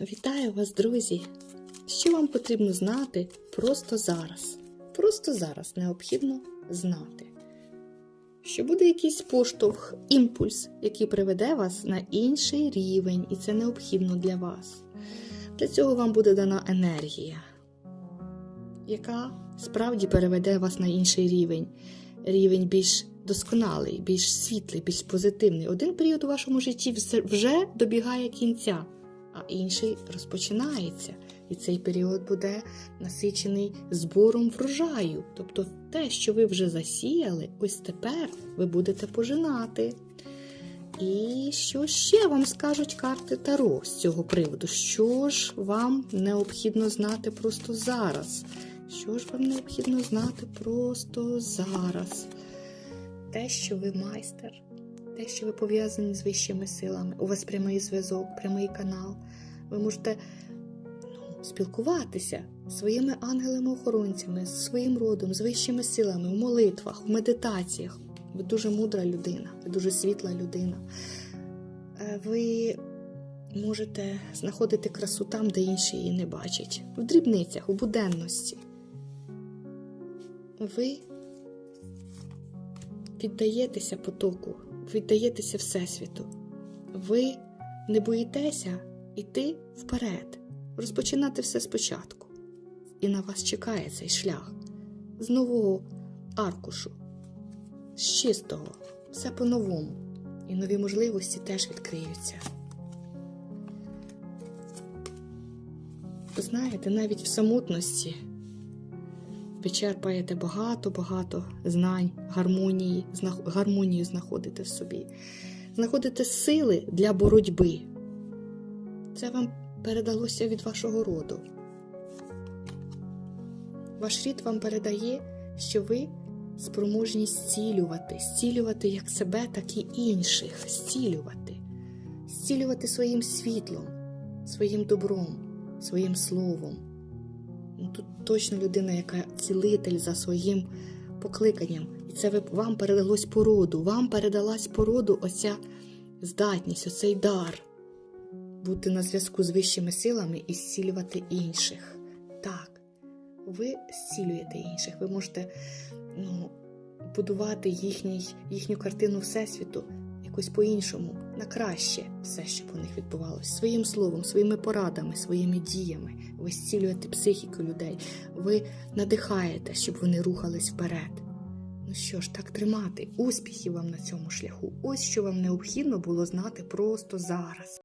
Вітаю вас, друзі! Що вам потрібно знати просто зараз? Просто зараз необхідно знати, що буде якийсь поштовх, імпульс, який приведе вас на інший рівень, і це необхідно для вас. Для цього вам буде дана енергія, яка справді переведе вас на інший рівень, рівень більш досконалий, більш світлий, більш позитивний. Один період у вашому житті вже добігає кінця а інший розпочинається. І цей період буде насичений збором врожаю. Тобто те, що ви вже засіяли, ось тепер ви будете пожинати. І що ще вам скажуть карти Таро з цього приводу? Що ж вам необхідно знати просто зараз? Що ж вам необхідно знати просто зараз? Те, що ви майстер, те, що ви пов'язані з вищими силами, у вас прямий зв'язок, прямий канал. Ви можете ну, спілкуватися своїми ангелами-охоронцями, з своїм родом, з вищими силами, в молитвах, в медитаціях. Ви дуже мудра людина, ви дуже світла людина. Е, Ви можете знаходити красу там, де інші її не бачать, в дрібницях, у буденності. Ви віддаєтеся потоку, віддаєтеся Всесвіту. Ви не боїтеся йти вперед, розпочинати все спочатку. І на вас чекає цей шлях з нового аркушу, з чистого, все по-новому. І нові можливості теж відкриються. Знаєте, навіть в самотності ви черпаєте багато-багато знань, гармонії, гармонію знаходите в собі, знаходите сили для боротьби. Це вам передалося від вашого роду. Ваш рід вам передає, що ви спроможні зцілювати, зцілювати як себе, так і інших, зцілювати, зцілювати своїм світлом, своїм добром, своїм словом. Ну, Тут точно людина, яка цілитель за своїм покликанням. І це вам передалось породу. Вам передалась породу оця здатність, оцей дар бути на зв'язку з вищими силами і зцілювати інших. Так, ви зцілюєте інших, ви можете ну, будувати їхній, їхню картину Всесвіту якось по-іншому, на краще все, щоб у них відбувалося. Своїм словом, своїми порадами, своїми діями. Ви зцілюєте психіку людей, ви надихаєте, щоб вони рухались вперед. Ну що ж, так тримати, успіхів вам на цьому шляху. Ось що вам необхідно було знати просто зараз.